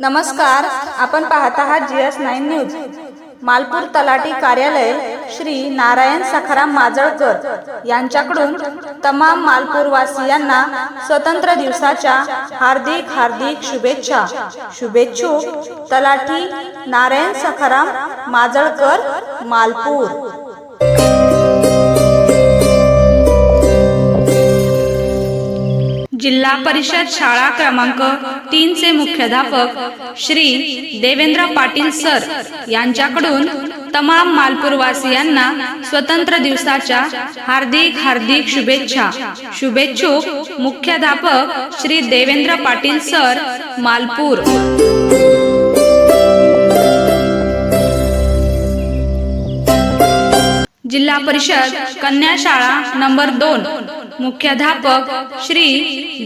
नमस्कार आपण पाहत आहात G S nine news. Malpur तलाठी कार्यालय श्री नारायण सखाराम माजळकर यांच्याकडून तमाम मालपूरवासियांना स्वतंत्र दिवसाच्या हार्दिक हार्दिक शुभेच्छा. शुभेच्छुक तलाठी नारायण सखाराम माजळकर मालपूर. जिल्हा परिषद शाळा क्रमांक तीन चे मुख्याध्यापक श्री देवेंद्र पाटील सर यांच्याकडून तमाम मालपूरवासियांना स्वतंत्र दिवसाच्या हार्दिक हार्दिक शुभेच्छा. शुभेच्छुक मुख्याध्यापक श्री देवेंद्र पाटील सर मालपूर. जिल्हा परिषद कन्या शाळा नंबर दोन. मुख्याध्यापक श्री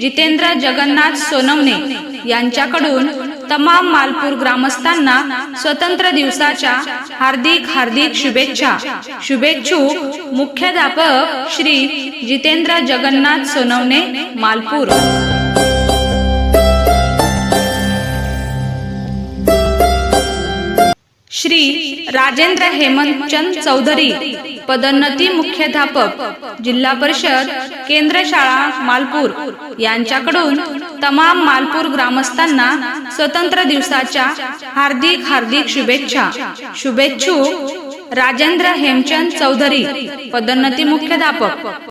जितेंद्र जगन्नाथ सोनवणे यांच्याकडून तमाम मालपूर ग्रामस्थांना स्वतंत्र दिवसाच्या हार्दिक हार्दिक शुभेच्छा. शुभेच्छुक मुख्याध्यापक श्री जितेंद्र जगन्नाथ सोनवणे मालपूर. श्री राजेंद्र हेमंतचंद चौधरी पदोन्नती मुख्याध्यापक जिल्हा परिषद केंद्र शाळा मालपूर. यांच्याकडून तमाम मालपूर ग्रामस्थांना स्वतंत्र दिवसाच्या हार्दिक हार्दिक शुभेच्छा. शुभेच्छुक राजेंद्र हेमचंद चौधरी पदोन्नती मुख्याध्यापक.